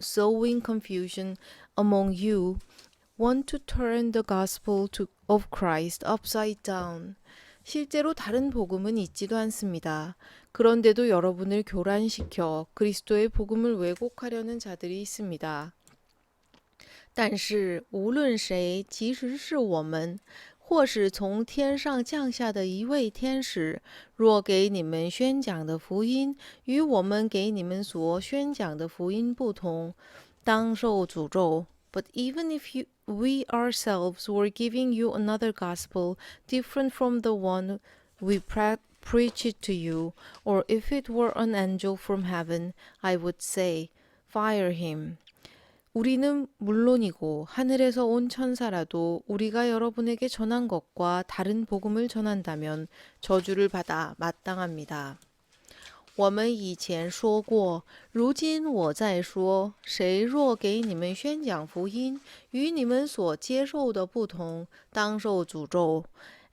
sowing confusion among you want to turn the gospel to, of Christ upside down. 실제로 다른 복음은 있지도 않습니다. 그런데도 여러분을 교란시켜 그리스도의 복음을 왜곡하려는 자들이 있습니다. 但是无论谁，即使是我们， 或是从天上降下的一位天使，若给你们宣讲的福音与我们给你们所宣讲的福音不同，当受诅咒。But even if you, we ourselves were giving you another gospel different from the one we pre- preach it to you, or if it were an angel from heaven, I would say, fire him. 우리는 물론이고 하늘에서 온 천사라도 우리가 여러분에게 전한 것과 다른 복음을 전한다면 저주를 받아 마땅합니다. 我们以前说过，如今我再说：谁若给你们宣讲福音，与你们所接受的不同，当受诅咒。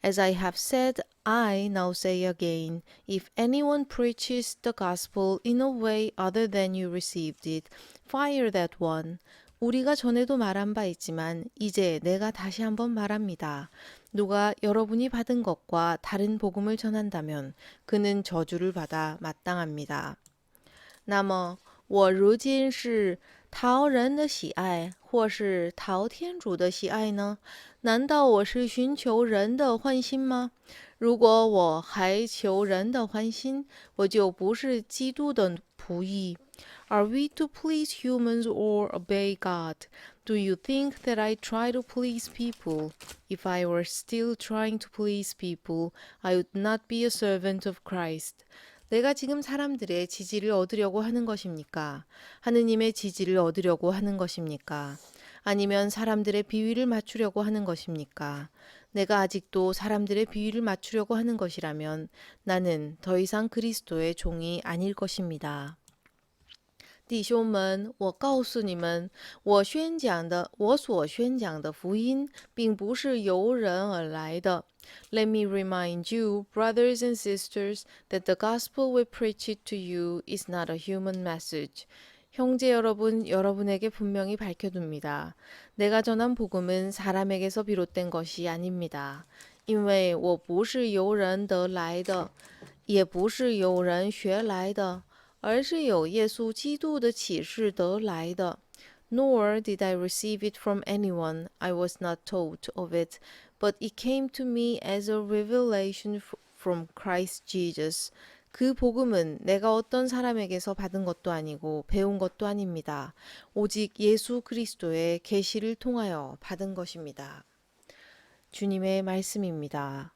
As I have said, I now say again: if anyone preaches the gospel in a way other than you received it, fire that one. 우리가 전에도 말한 바 있지만 이제 내가 다시 한번 말합니다. 누가 여러분이 받은 것과 다른 복음을 전한다면 그는 저주를 받아 마땅합니다. 那么我如今是 讨人的喜爱，或是讨天主的喜爱呢？难道我是寻求人的欢心吗？如果我还求人的欢心，我就不是基督的仆役。Are we to please humans or obey God? Do you think that I try to please people? If I were still trying to please people, I would not be a servant of Christ. 내가 지금 사람들의 지지를 얻으려고 하는 것입니까? 하느님의 지지를 얻으려고 하는 것입니까? 아니면 사람들의 비위를 맞추려고 하는 것입니까? 내가 아직도 사람들의 비위를 맞추려고 하는 것이라면 나는 더 이상 그리스도의 종이 아닐 것입니다. 弟兄们，我告诉你们，我宣讲的，我所宣讲的福音，并不是由人而来的。Let me remind you, brothers and sisters, that the gospel we preach it to you is not a human message. 형제 여러분, 여러분에게 분명히 밝혀둡니다. 내가 전한 복음은 사람에게서 비롯된 것이 아닙니다. 因为我不是由人得来的，也不是有人学来的。 而是有耶稣基督的启示得来的。Nor did I receive it from anyone. I was not taught of it, but it came to me as a revelation from Christ Jesus. 그 복음은 내가 어떤 사람에게서 받은 것도 아니고 배운 것도 아닙니다. 오직 예수 그리스도의 계시를 통하여 받은 것입니다. 주님의 말씀입니다.